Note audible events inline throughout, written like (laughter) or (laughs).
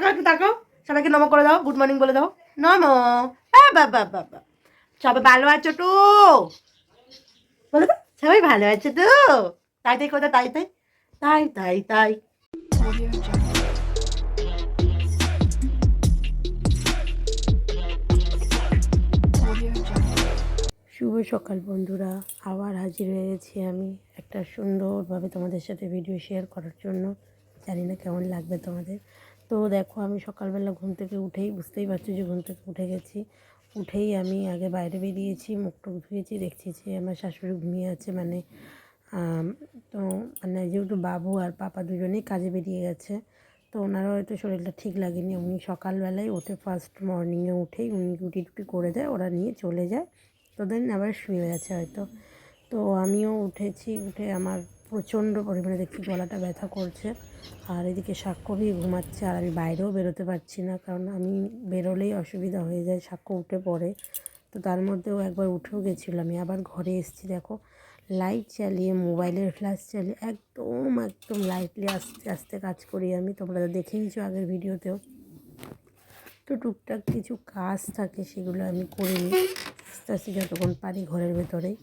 তাকাও একটু তাকাও সবাইকে নম করে দাও গুড মর্নিং বলে দাও। নম সবাই ভালো আছো তো? বলে তো, সবাই ভালো আছে তো? তাই তাই কোথায় তাই তাই। তাই তাই তাই। শুভ সকাল বন্ধুরা, আবার হাজির হয়ে গেছি আমি একটা সুন্দরভাবে তোমাদের সাথে ভিডিও শেয়ার করার জন্য। জানি না কেমন লাগবে তোমাদের। তো দেখো আমি সকালবেলা ঘুম থেকে উঠেই বুঝতেই পারছ যে ঘুম থেকে উঠে গেছি। উঠেই আমি আগে বাইরে বেরিয়েছি, মুখ টুক ধুয়েছি, দেখছি যে আমার শাশুড়ি ঘুমিয়ে আছে মানে তো মানে যেহেতু বাবু আর পাপা দুজনেই কাজে বেরিয়ে গেছে, তো ওনারও হয়তো শরীরটা ঠিক লাগেনি। উনি সকালবেলায় উঠে ফার্স্ট মর্নিংয়ে উঠেই উনি রুটি টুটি করে দেয়, ওরা নিয়ে চলে যায়। তো দেন আবার শুয়ে গেছে হয়তো। তো আমিও উঠেছি, উঠে আমার প্রচণ্ড পরিমাণে দেখছি গলাটা ব্যথা করছে। আর এদিকে সাক্ষ্যবি ঘুমাচ্ছে আর আমি বাইরেও বেরোতে পারছি না, কারণ আমি বেরোলেই অসুবিধা হয়ে যায়, সাক্ষ্য উঠে পড়ে। তো তার মধ্যেও একবার উঠেও গেছিল আমি আবার ঘরে এসেছি, দেখো। লাইট চালিয়ে, মোবাইলের ফ্ল্যাশ চালিয়ে, একদম একদম লাইটলি আস্তে আস্তে কাজ করি আমি। তোমরা দেখেইছো আগের ভিডিওতেও। তো টুকটাক কিছু কাজ থাকে, সেগুলো আমি করে নিই আস্তে আস্তে যতক্ষণ পারি ঘরের ভেতরেই।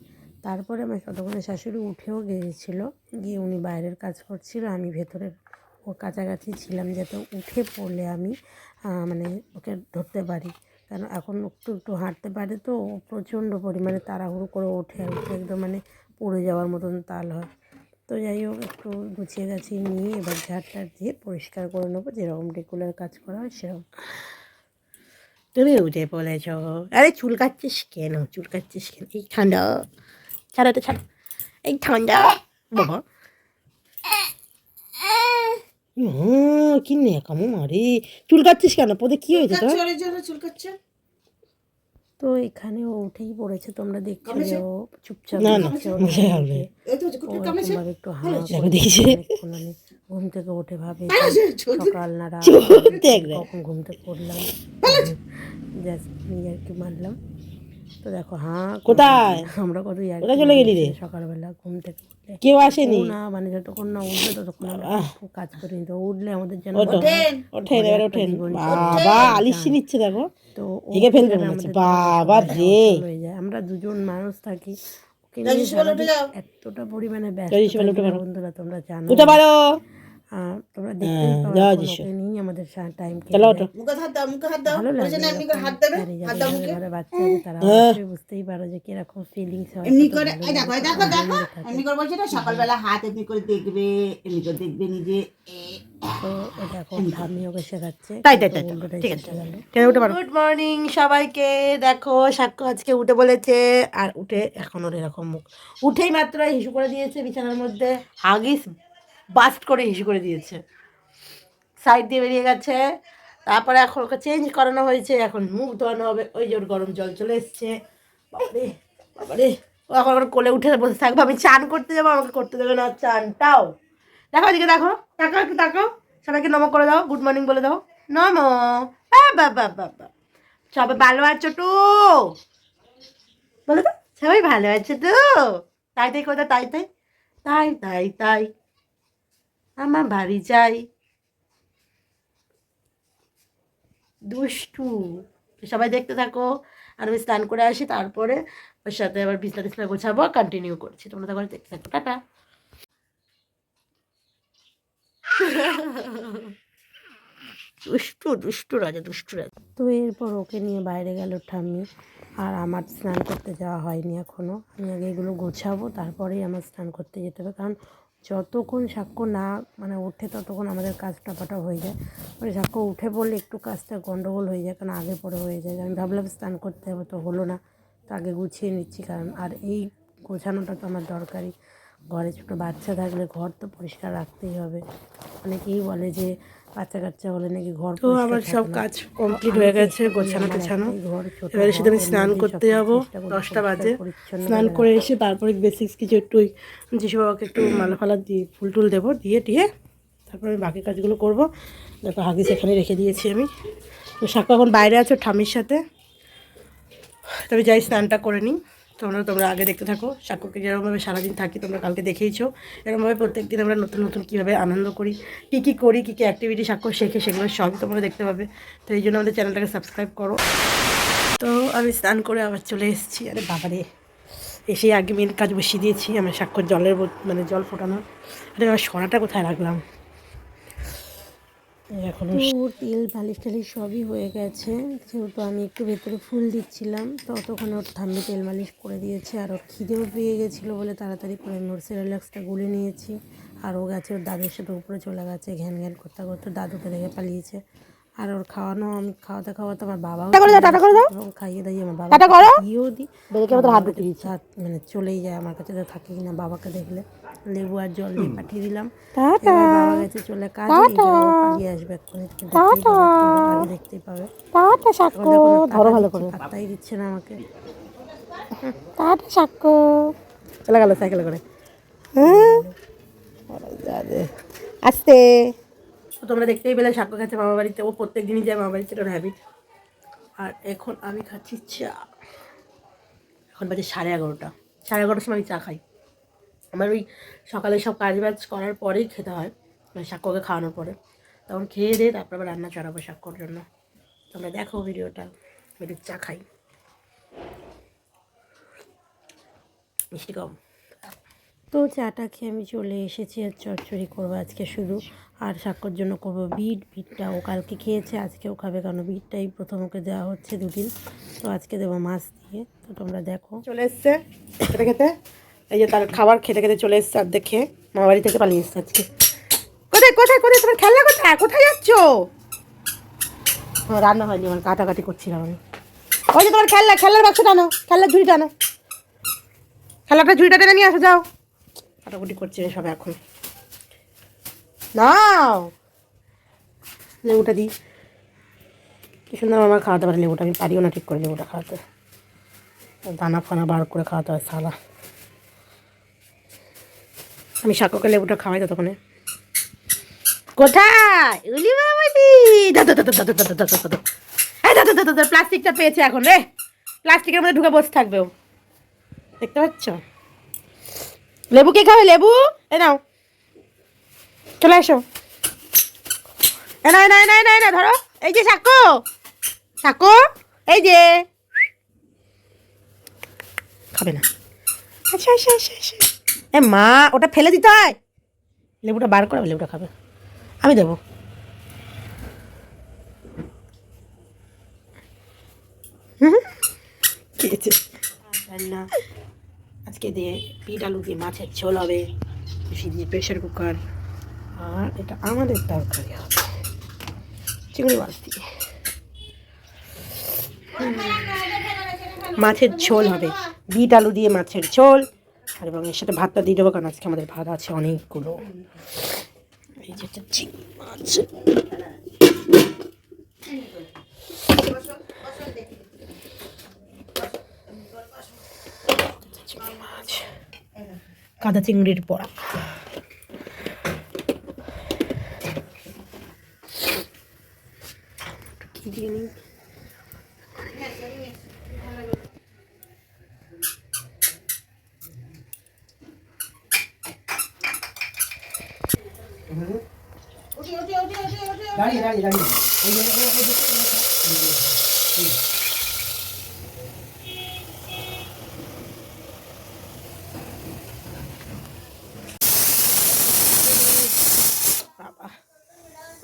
তারপরে আমার ততক্ষণে শাশুড়ি উঠেও গিয়েছিল, গিয়ে উনি বাইরের কাজ করছিল, আমি ভেতরের ওর কাছাকাছি ছিলাম যাতে উঠে পড়লে আমি মানে ওকে ধরতে পারি। কারণ এখন একটু একটু হাঁটতে পারে তো প্রচণ্ড পরিমাণে তাড়াহুড়ো করে ওঠে, উঠে একদম মানে পড়ে যাওয়ার মতন তাল হয়। তো যাই হোক, একটু গুছিয়ে গাছিয়ে নিয়ে এবার ঝাড় টাড় দিয়ে পরিষ্কার করে নেব, যেরকম রেগুলার কাজ করা হয় সেরকম। তুমি উঠে পড়েছ। আরে চুল কাটছিস কেন? চুল কাটছিস কেন? এই ঠান্ডা। ছাড়া তো ছাড়া এই ঠান্ডা বাবা কি নে কামু মারে চুল কাটছিস কেন? পদে কি হয়েছে তোর? চুলকাচ্ছে তো এখানে ও উঠেই পড়েছে তোমরা দেখছ যে ও চুপচাপ না, না, একটু হা দেখো দেখেছি। মানে ঘুম থেকে উঠে ভাবে সকাল না রাত কখন ঘুম থেকে পড়লাম জাস্ট নিজে আর কি মারলাম তো দেখো হ্যাঁ কোথায়? আমরা কত কোথায় চলে গেলি রে? সকালবেলা ঘুম থেকে উঠলে। কেউ আসেনি? না মানে যতক্ষণ না উঠবে ততক্ষণ কাজ করি। তো উঠলে আমাদের যেন ওঠেন। ওঠেন এবার ওঠেন বাবা আলিশি নিচ্ছে দেখো। তো এঁকে ফেলবে বাবা রে। হয়ে যায়। আমরা দুজন মানুষ থাকি। এতটা পরিমাণে ব্যস্ত। বন্ধুরা তোমরা জানো। উঠে পারো আর তোমরা দেখতেই হ্যাঁ, পাও আমাদের টাইম বাচ্চা আছে তারা হ্যাঁ। বুঝতেই পারো যে কীরকম ফিলিংস হয় এমনি করে দেখো দেখো দেখো। এমনি করে বলছে না সকালবেলা হাত এমনি করে দেখবে এমনি করে দেখবে নিজে। গুড মর্নিং সবাইকে। দেখো সাক্ষ্য আজকে উঠে বলেছে আর উঠে এখন ওর এরকম মুখ। উঠেই মাত্র হিসু করে দিয়েছে বিছানার মধ্যে। হাগিস বাস্ট করে হিসু করে দিয়েছে। সাইড দিয়ে বেরিয়ে গেছে। তারপরে এখন ওকে চেঞ্জ করানো হয়েছে। এখন মুখ ধোয়ানো হবে। ওই ওর গরম জল চলে এসছে। বাবারে ও এখন আমার কোলে উঠে বসে থাকবে। আমি চান করতে যাব, আমাকে করতে দেবে না। চানটাও। দেখো এদিকে দেখো। তাকাও একটু, তাকাও। সবাইকে নম করে দাও। গুড মর্নিং বলে দাও। নম। সবাই ভালো আছো তো? বলো তো। সবাই ভালো আছে তো? তাই তাই, কোথায়? তাই তাই। তাই তাই তাই। আমার বাড়ি যাই। দুষ্টু। সবাই দেখতে থাকো। আর আমি স্নান করে আসি, তারপরে ওর সাথে আবার বিছনা টিছনা গোছাবো কন্টিনিউ করছি। তোমরা তখন দেখতে থাকো। টাটা। দুষ্টু দুষ্টু রাজা দুষ্টু রাজা। তো এরপর ওকে নিয়ে বাইরে গেল ঠাম্মি। আর আমার স্নান করতে যাওয়া হয়নি এখনও আমি আগে এগুলো গোছাবো, তারপরেই আমার স্নান করতে যেতে হবে। কারণ যতক্ষণ সাক্ষ্য না মানে ওঠে ততক্ষণ আমাদের কাজটা পাটা হয়ে যায়। মানে সাক্ষ্য উঠে পড়লে একটু কাজটা গন্ডগোল হয়ে যায়, কারণ আগে পরে হয়ে যায়। আমি ভাবলাম স্নান করতে হবে, তো হলো না। তো আগে গুছিয়ে নিচ্ছি, কারণ আর এই গোছানোটা তো আমার দরকারি ঘরে ছোটো বাচ্চা থাকলে ঘর তো পরিষ্কার রাখতেই হবে। অনেকেই বলে যে বাচ্চা কাচ্চা হলে নাকি ঘর তো আমার সব কাজ কমপ্লিট হয়ে গেছে গোছানো টোছানো। এবারে শুধু আমি স্নান করতে যাব দশটা বাজে। স্নান করে এসে তারপরে বেসিক্স কিছু একটু যিশু বাবাকে একটু মালা ফালা দিয়ে ফুল টুল দেবো দিয়ে দিয়ে তারপরে আমি বাকি কাজগুলো করব। দেখো হাগিস এখানে রেখে দিয়েছি আমি। তো সাক্ষ্য এখন বাইরে আছো ঠামির সাথে। তবে যাই স্নানটা করে নিই। তোমরা তোমরা আগে দেখতে থাকো। সাক্ষরকে যেরকমভাবে সারাদিন থাকি, তোমরা কালকে দেখেইছো। এরকমভাবে প্রত্যেক দিন আমরা নতুন নতুন কীভাবে আনন্দ করি, কী কী করি, কী কী অ্যাক্টিভিটি সাক্ষর শেখে, সেগুলো সবই তোমরা দেখতে পাবে। তো এই জন্য আমাদের চ্যানেলটাকে সাবস্ক্রাইব করো। তো আমি স্নান করে আবার চলে এসেছি। আরে বাবারে এসে আগে মেন কাজ বসিয়ে দিয়েছি। আমরা সাক্ষর জলের মানে জল ফোটানোর। আরে আমার সরাটা কোথায় রাখলাম? এখন তেল বালিশ টালিশ সবই হয়ে গেছে। যেহেতু আমি একটু ভেতরে ফুল দিচ্ছিলাম ততক্ষণ ওর ঠাম্মি তেল মালিশ করে দিয়েছে আর ওর খিদেও পেয়ে গেছিল বলে তাড়াতাড়ি করে আমি ওর সেরেলাক্সটা গুলে নিয়েছি। আর ও গেছে ওর দাদুর সাথে উপরে চলে গেছে ঘ্যান ঘ্যান করতে করতে দাদুকে দেখে পালিয়েছে। আর ওর খাওয়ানো আমি খাওয়াতে খাওয়াতে আমার বাবাও খাইয়ে দাইয়ে আমার বাবা দিয়েও দিই। হাত হাত মানে চলেই যায় আমার কাছে তো থাকেই না বাবাকে দেখলে। লেবু আর জল দিয়ে পাঠিয়ে দিলাম। বাবা গেছে চলে কাজে পালিয়ে আসবে এক্ষুনি। আগে দেখতেই পাবে ধরো ভালো করে। পাত্তাই দিচ্ছে না আমাকে। চলে গেল সাইকেলে করে। আস্তে। তো তোমরা দেখতেই পেলে সাক্ষ্য খাচ্ছে মামা বাড়িতে। ও প্রত্যেক দিনই যায় মামা বাড়িতে ওর হ্যাবিট আর এখন আমি খাচ্ছি চা। এখন বাজে সাড়ে এগারোটা। সাড়ে এগারোটার সময় আমি চা খাই। আমার ওই সকালে সব কাজ বাজ করার পরেই খেতে হয় মানে সাক্ষ্যকে খাওয়ানোর পরে। তখন খেয়ে দিয়ে তারপর আবার রান্না চড়াবো সাক্ষ্যর জন্য। তোমরা দেখো ভিডিওটা, আমি চা খাই। মিষ্টি কম তো চাটা খেয়ে আমি চলে এসেছি আর চচ্চড়ি করব আজকে শুধু। আর সাক্ষর জন্য করব বিট, বিটটা ও কালকে খেয়েছে, আজকেও খাবে কারণ বিটটাই প্রথম ওকে দেওয়া হচ্ছে দুদিন। তো আজকে দেবো মাছ দিয়ে। তো তোমরা দেখো। চলে এসছে? খেতে খেতে? এই যে তার খাবার খেতে খেতে চলে এসছে আর দেখে মামা বাড়ি থেকে পালিয়ে এসছে আজকে। কোথায় কোথায় কোথায়? তোমার খেলনা কোথায়? কোথায় যাচ্ছ? রান্না হয়নি, আমার কাটাকাটি করছিলাম আমি। ওই যে তোমার খেলনা খেলার বাক্স টানো খেলার ঝুড়ি টানো। খেলাটা ঝুড়িটা টেনে নিয়ে আসো, যাও। কাটাকুটি করছে সব এখন। নাও। লেবুটা দিই। কি সুন্দর আমার খাওয়াতে পারে লেবুটা, আমি পারিও না ঠিক করে লেবুটা খাওয়াতে। দানা ফানা বার করে খাওয়াতে হয়, সালা। আমি সাককে লেবুটা খাওয়াই ততক্ষণে কোথায় উলি দাদা প্লাস্টিকটা পেয়েছে এখন রে প্লাস্টিকের মধ্যে ঢুকে বসে থাকবে ও দেখতে পাচ্ছ লেবু কে খাবে লেবু এ নাও চলে এসো এ না না না না না ধরো এই যে সাকো সাকো এই যে খাবে না আচ্ছা আচ্ছা আচ্ছা আচ্ছা এ মা, ওটা ফেলে দিতে হয়। লেবুটা বার করে লেবুটা খাবে। আমি দেবো। খেয়েছে আজকে দিয়ে পিট আলু দিয়ে মাছের ঝোল হবে। দিয়ে প্রেশার কুকার আর এটা আমাদের তরকারি হবে। চিংড়ি মাছ দিয়ে। মাছের ঝোল হবে। বিট আলু দিয়ে মাছের ঝোল। আর এবং এর সাথে ভাতটা দিয়ে দেবো, কারণ আজকে আমাদের ভাত আছে অনেকগুলো। এই যে একটা চিংড়ি মাছ। কাদা চিংড়ির পড়া। কি দিয়ে নিই।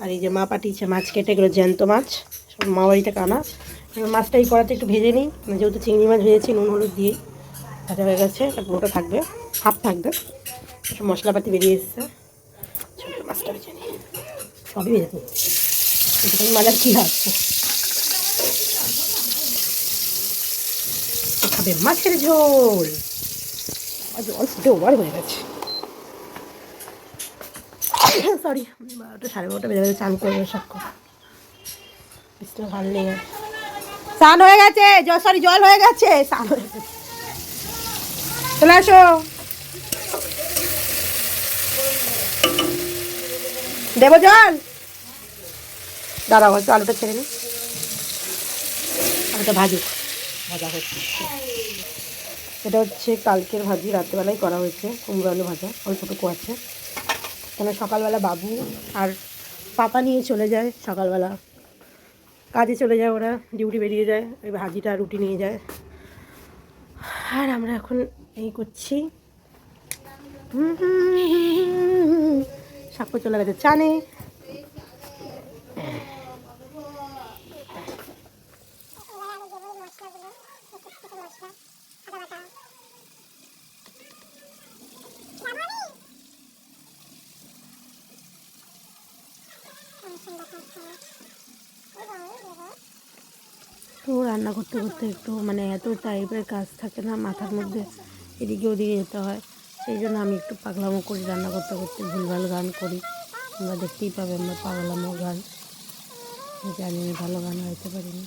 আর এই যে মা পাঠিয়েছে মাছ কেটে এগুলো জ্যান্ত মাছ সব মা বাড়ি থেকে আনা এবার মাছটা এই কড়াতে একটু ভেজে নিই মানে যেহেতু চিংড়ি মাছ ভেজেছি নুন হলুদ দিয়েই ভাজা হয়ে গেছে পুরোটা থাকবে হাফ থাকবে সব মশলাপাতি বেরিয়ে এসছে সবই মাজার কী খাবে মাছের ঝোল। হয়ে গেছে। সরি বারোটা, সাড়ে বারোটা বেজে গেছে, চান করবে বিছনা ভালো নেই। স্নান হয়ে গেছে সরি জল হয়ে গেছে, স্নান হয়ে গেছে। চলে আসো। দেবো জল। দাঁড়াও, হয়তো আলুটা ছেড়ে নি আলুটা ভাজুক। ভাজা হচ্ছে এটা হচ্ছে কালকের ভাজি, রাত্রেবেলায় করা হয়েছে, কুমড়ো আলু ভাজা অল্পটুকু আছে কেন সকালবেলা বাবু আর পাপা নিয়ে চলে যায় সকালবেলা। কাজে চলে যায় ওরা, ডিউটি বেরিয়ে যায়, ওই ভাজিটা, রুটি নিয়ে যায়। আর আমরা এখন এই করছি। সাক্ষ্য চলে গেছে, চানে। তো রান্না করতে করতে একটু মানে এত টাইপের কাজ থাকে না, মাথার মধ্যে এদিকে ওদিকে যেতে হয়। সেই জন্য আমি একটু পাগলামো করি, রান্না করতে করতে ভুলভাল গান করি। তোমরা দেখতেই পাবে আমরা পাগলামো গান। জানি আমি ভালো গান গাইতে পারিনি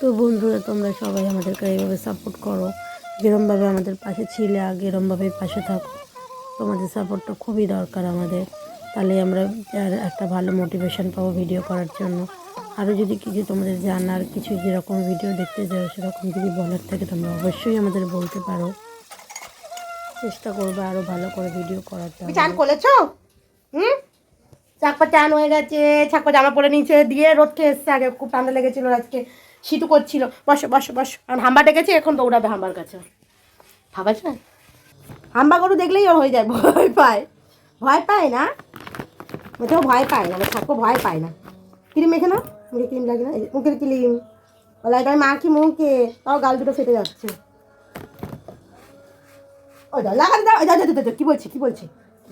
তো বন্ধুরা, তোমরা সবাই আমাদেরকে এইভাবে সাপোর্ট করো। যেরমভাবে আমাদের পাশে ছিলে আগে এরমভাবেই পাশে থাকো, তোমাদের সাপোর্টটা খুবই দরকার আমাদের। তাহলে আমরা একটা ভালো মোটিভেশন পাবো ভিডিও করার জন্য। আরও যদি কিছু তোমাদের জানার, কিছু যেরকম ভিডিও দেখতে চাও সেরকম যদি বলার থাকে, তোমরা অবশ্যই আমাদের বলতে পারো। চেষ্টা করবে আরও ভালো করে ভিডিও করার জন্য চান করেছ? হুম? চাকপা চান হয়ে গেছে ছাকপা জামা পরে নিচে দিয়ে রোদ খেয়ে এসছে, আগে খুব ঠান্ডা লেগেছিল, আজকে শীতও করছিল। বসো বসো বসো। কারণ হাম্বা ডেকেছে, এখন দৌড়াবে হাম্বার কাছে। ভাবাছে হাম্বা গরু দেখলেই ওর হয়ে যায়, ভয় পায়। ভয় পায় না? মোটেও ভয় পায় না, আমার ভয় পায় না। ক্রিম মেখে না মুখে ক্রিম লাগে না মুখের ক্রিম। বলে এটা মা কি মুখে, তাও গাল দুটো ফেটে যাচ্ছে। কি বলছি কি বলছি?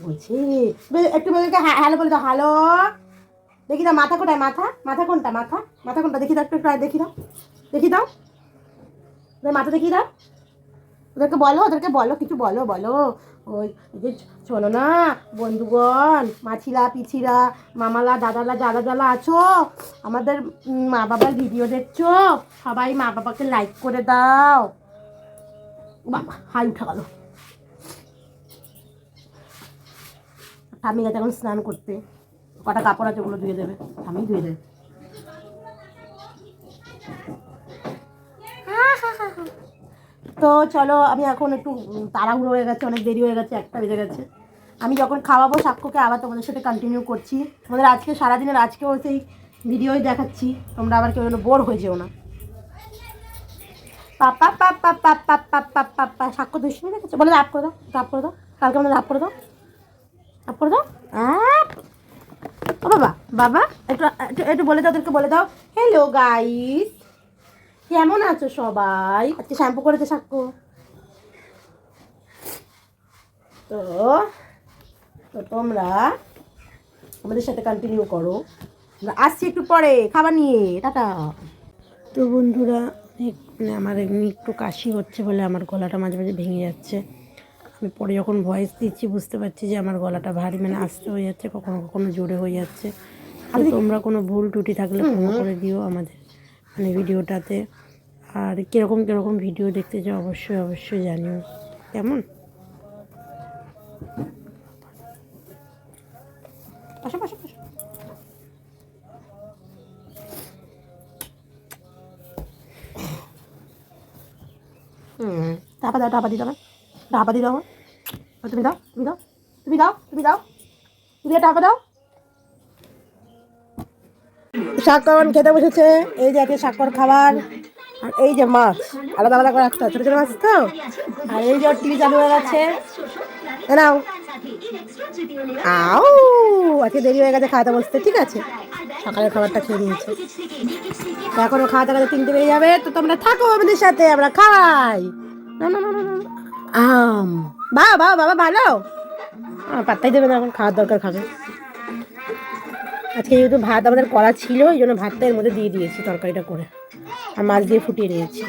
বলছি? একটু বেলকে হ্যালো বলে দাও, হ্যালো। দেখি দাও, মাথা কোথায়, মাথা? মাথা কোনটা, মাথা? মাথা কোনটা, দেখি দাও, একটু একটু দেখি দাও। দেখি দাও। মাথা দেখি দাও। ওদেরকে বলো ওদেরকে বলো, কিছু বলো বলো। ওই যে শোনো না, বন্ধুগণ মাছিরা পিছিরা, মামালা, দাদালা, যারা যারা আছো, আমাদের মা বাবার ভিডিও দেখছ, সবাই মা বাবাকে লাইক করে দাও। বাবা, হাই উঠে গেল। ঠামি গেছে এখন স্নান করতে। কটা কাপড় আছে ওগুলো ধুয়ে দেবে। আমি ধুয়ে দেবে। তো চলো আমি এখন একটু তাড়াহুড়ো হয়ে গেছে অনেক দেরি হয়ে গেছে একটা বেজে গেছে আমি যখন খাওয়াবো সাক্ষ্যকে আবার তোমাদের সাথে কন্টিনিউ করছি তোমাদের আজকে সারাদিনের আজকেও সেই ভিডিওই দেখাচ্ছি তোমরা আবার কেউ বোর হয়ে যেও না পাপা পাপা পাপা পাপা পাপা সাক্ষ্য দুষ্মি দেখেছ বলে আপ করে দাও আপ করে দাও কালকে আমাদের আপ করে দাও আপ করে দাও ও বাবা বাবা একটু একটু একটু বলে দাও ওদেরকে বলে দাও হ্যালো গাইস কেমন আছো সবাই? আজকে শ্যাম্পু করেছে সাক্ষ্য। তো তো তোমরা আমাদের সাথে কন্টিনিউ করো। আমরা আসছি একটু পরে খাবার নিয়ে। টাটা। তো বন্ধুরা মানে আমার এমনি একটু কাশি হচ্ছে বলে আমার গলাটা মাঝে মাঝে ভেঙে যাচ্ছে। আমি পরে যখন ভয়েস দিচ্ছি বুঝতে পারছি যে আমার গলাটা ভারী মানে আস্তে হয়ে যাচ্ছে কখনো কখনো জোরে হয়ে যাচ্ছে। তো তোমরা কোনো ভুল ত্রুটি থাকলে ক্ষমা করে দিও আমাদের। মানে ভিডিওটাতে। আর কীরকম কীরকম ভিডিও দেখতে চাও অবশ্যই অবশ্যই জানিও। কেমন? টাপা দাও টাপা দিয়ে দাও টাপা দাও ও, তুমি দাও তুমি দাও তুমি দাও তুমি দাও। তুমি দিয়ে টাপা দাও। শাকন খেতে বসেছে। এই যে একটা শাকর খাবার, আর এই যে মাছ, আলাদা আলাদা করে রাখতে হয়। ছোটো ছোটো মাছ তো? আর এই যে টিভি চালু হয়ে গেছে। নাও। আও আজকে দেরি হয়ে গেছে খাওয়াতে বসতে, ঠিক আছে? সকালের খাবারটা খেয়ে নিয়েছে। এখনও খাওয়াতে খাওয়াতে তিনটে বেরিয়ে যাবে। তো তোমরা থাকো আমাদের সাথে, আমরা খাই। না না না না আম। বা বা বাবা, ভালো। পাত্তাই দেবে না, এখন খাওয়ার দরকার খাবে আজকে যেহেতু ভাত আমাদের করা ছিল ওই জন্য ভাতটা এর মধ্যে দিয়ে দিয়েছি তরকারিটা করে। আর মাছ দিয়ে ফুটিয়ে নিয়েছি।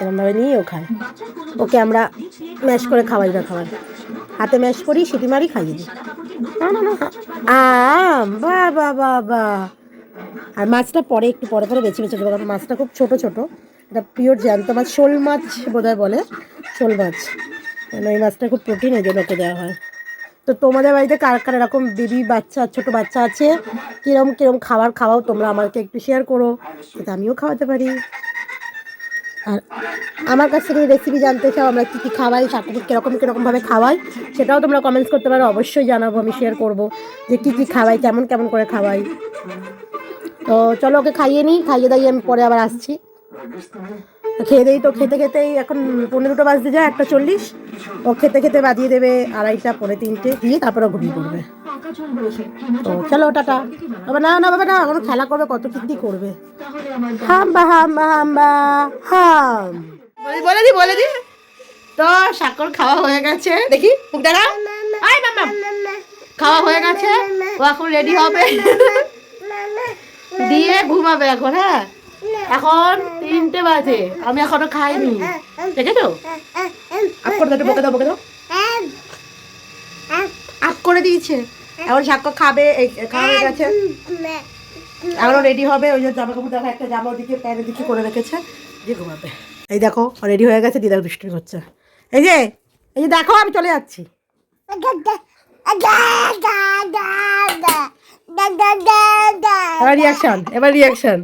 এরকমভাবে নিয়েও খায় ওকে আমরা ম্যাশ করে খাওয়াই না খাবার হাতে ম্যাশ করি সিটি মারি, খাইয়ে দিই। আম, বা বা বা বা। আর মাছটা পরে একটু পরে পরে বেছে বেছে দেবো। মাছটা খুব ছোট ছোট। এটা পিওর জ্যান্ত মাছ, শোল মাছ বোধহয় বলে। শোল মাছ। এই মাছটা খুব প্রোটিন ওই জন্য ওকে দেওয়া হয়। তো তোমাদের বাড়িতে কার কার এরকম বেবি বাচ্চা, ছোট বাচ্চা আছে? কিরম কিরম খাবার খাওয়াও তোমরা আমাকে একটু শেয়ার করো, যাতে আমিও খাওয়াতে পারি। আর আমার কাছ থেকে রেসিপি জানতে চাও, আমরা কী কী খাওয়াই সাকুকে কীরকম কীরকমভাবে খাওয়াই, সেটাও তোমরা কমেন্টস করতে পারো, অবশ্যই জানাব, আমি শেয়ার করব যে কী কী খাওয়াই, কেমন কেমন করে খাওয়াই। তো চলো ওকে খাইয়ে নিই, খাইয়ে দাইয়ে আমি পরে আবার আসছি। খেয়ে দেই তো খেতে খেতেই এখন পনেরো দুটো বাজতে যায় একটা চল্লিশ। ও খেতে খেতে বাজিয়ে দেবে আড়াইটা পরে তিনটে দিয়ে তারপরে ও ঘুমিয়ে পড়বে। তো চলো টাটা। বাবা না না বাবা না এখন খেলা করবে কত কী করবে। হাম্বা হাম্বা হাম্বা হাম বলে বলে দি বলে দি। তো সাকর খাওয়া হয়ে গেছে। দেখি মুখ দেখা। আয় মামা খাওয়া হয়ে গেছে। ও এখন রেডি হবে। (laughs) দিয়ে ঘুমাবে এখন হ্যাঁ? এখন তিনটে বাজে। আমি এখনও খাইনি। দেখেছ? আপ করে দাও বকে দাও বকে দাও। আপ করে দিয়েছে। এখন সাক্ষ্য খাবে এই খাওয়া হয়ে গেছে। এখনও রেডি হবে ওই যে জামা কাপড় দেখা একটা জামা ওদিকে প্যান্টের দিকে করে রেখেছে। দিয়ে ঘুমাবে। এই দেখো রেডি হয়ে গেছে দিদার বৃষ্টি হচ্ছে। এই যে এই যে দেখো আমি চলে যাচ্ছি। এবার রিয়াকশন এবার রিয়াকশন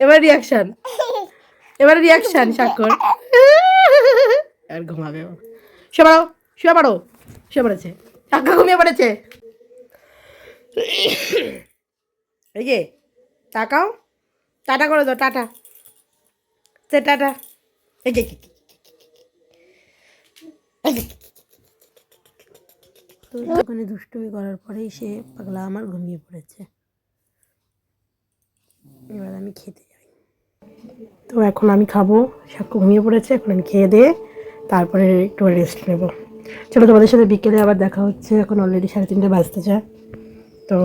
এবার রিয়াকশন এবার রিয়াকশন স্বাক্ষর আর ঘুমাবে। শুয়ে পড়ো শুয়ে পড়ো। শুয়ে পড়েছে। স্বাক্ষর ঘুমিয়ে পড়েছে। এই যে, তাকাও। টাটা করে দাও, টাটা। সে টাটা। এই যে তো ওখানে দুষ্টুমি করার পরেই সে পাগলা আমার ঘুমিয়ে পড়েছে। এবার আমি খেতে তো এখন আমি খাব সাক্ষ্য ঘুমিয়ে পড়েছে এখন আমি খেয়ে দিয়ে তারপরে একটু রেস্ট নেব। চলো তোমাদের সাথে বিকেলে আবার দেখা হচ্ছে এখন অলরেডি সাড়ে তিনটে বাজতে যায়। তো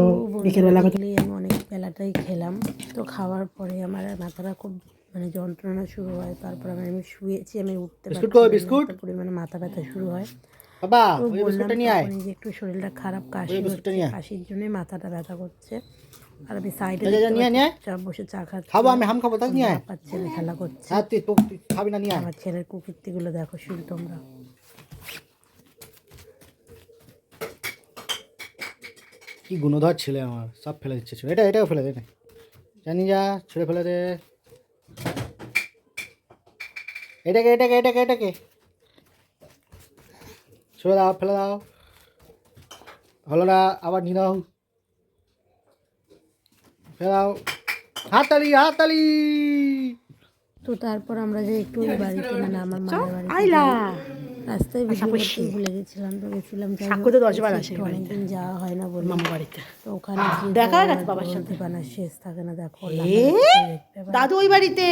বিকেলবেলা আমি অনেক বেলাটাই খেলাম। তো খাওয়ার পরে আমার মাথাটা খুব মানে যন্ত্রণা শুরু হয় তারপর আমি আমি শুয়েছি আমি উঠতে পারছি না, এত পরিমাণে মাথা ব্যথা শুরু হয়। বাবা ওই বিস্কুটটা নিয়ে আয়। একটু শরীরটা খারাপ কাশি কাশির জন্যই মাথাটা ব্যথা করছে। আর আমি সাইডে আয়। বসে চা খাচ্ছি। খাব আমি হাম খাব তাই নিয়ে আয়। ছেলে খেলা করছে। হ্যাঁ তুই খাবি না নিয়ে আমার ছেলের কুকীর্তিগুলো দেখো শুধু তোমরা। কি গুণধর ছেলে আমার সব ফেলে দিচ্ছে ছেলে। এটা এটাও ফেলে দে নে। জানি যা ছেড়ে ফেলে দে। এটাকে এটাকে এটাকে এটাকে। ছেড়ে দাও ফেলে দাও। হলো না আবার নিয়ে দাও ফেলে দাও। হাতালি হাতালি তো তারপর আমরা যে একটু ওই বাড়িতে মানে আমার মায়ের বাড়িতে যাই। রাস্তায় ভিডিও করতে ভুলে গেছিলাম তো গেছিলাম যাই হোক, তো দশবার আসে অনেকদিন যাওয়া হয় না বলে। মামা বাড়িতে। তো ওখানে দেখা গেছে বাবার সাথে। পারে না, শেষ থাকে না দেখো। দাদু ওই বাড়িতে?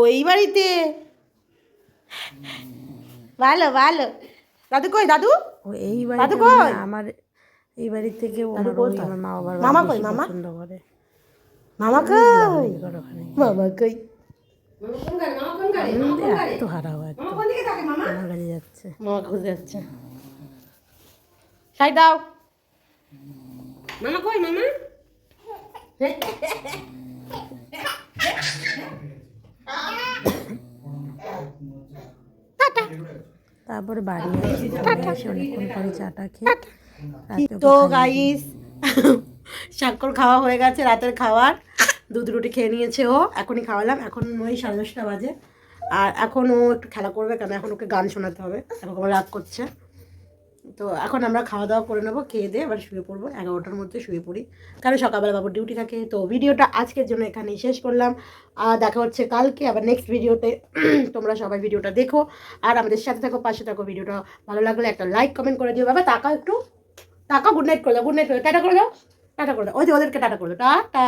ওই বাড়িতে? ভালো ভালো। দাদু কই দাদু? ও এই বাড়িতে কই? মানে আমার এই বাড়ি থেকে আমার ওই আমার মা বাবার মামা বাড়ি কই, বেশি মামা? পছন্দ করে। মামা কই? এবার ওখানে মামা কই? এত হারা হয় আমার কাছে যাচ্ছে। মামা খুঁজে যাচ্ছে? সাই দাও। মামা কই মামা? (laughs) তারপরে বাড়ি আসি অনেকক্ষণ পরে চাটা খেয়ে তো গাইস শাঙ্কর খাওয়া হয়ে গেছে রাতের খাওয়ার দুধ রুটি খেয়ে নিয়েছে ও এখনই খাওয়ালাম। এখন ওই সাড়ে দশটা বাজে। আর এখন ও একটু খেলা করবে কেন এখন ওকে গান শোনাতে হবে। এখন রাগ করছে। তো এখন আমরা খাওয়া দাওয়া করে নেব, খেয়ে দিয়ে এবার শুয়ে পড়ব। এগারোটার মধ্যে শুয়ে পড়ি। কারণ সকালবেলা বাবুর ডিউটি থাকে, তো ভিডিওটা আজকের জন্য এখানেই শেষ করলাম। আর দেখা হচ্ছে কালকে আবার নেক্সট ভিডিওতে (clears throat) তোমরা সবাই ভিডিওটা দেখো। আর আমাদের সাথে থাকো, পাশে থাকো, ভিডিওটা ভালো লাগলে একটা লাইক কমেন্ট করে দিও। বাবা তাকাও একটু, টাকা গুড নাইট করে দাও গুড নাইট করে টাটা করে দাও, টাটা করে দাও। ওই যে ওদেরকে টাটা করে দাও। টাটা।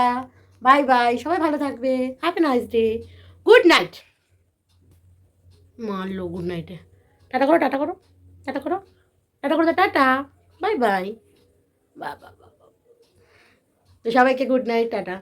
বাই বাই সবাই ভালো থাকবে। Happy nice day good night মারলো গুড নাইটে টাটা করো টাটা করো টাটা করো। টাটা করে টাটা বাই বাই বা বা। তো সবাইকে গুড নাইট টাটা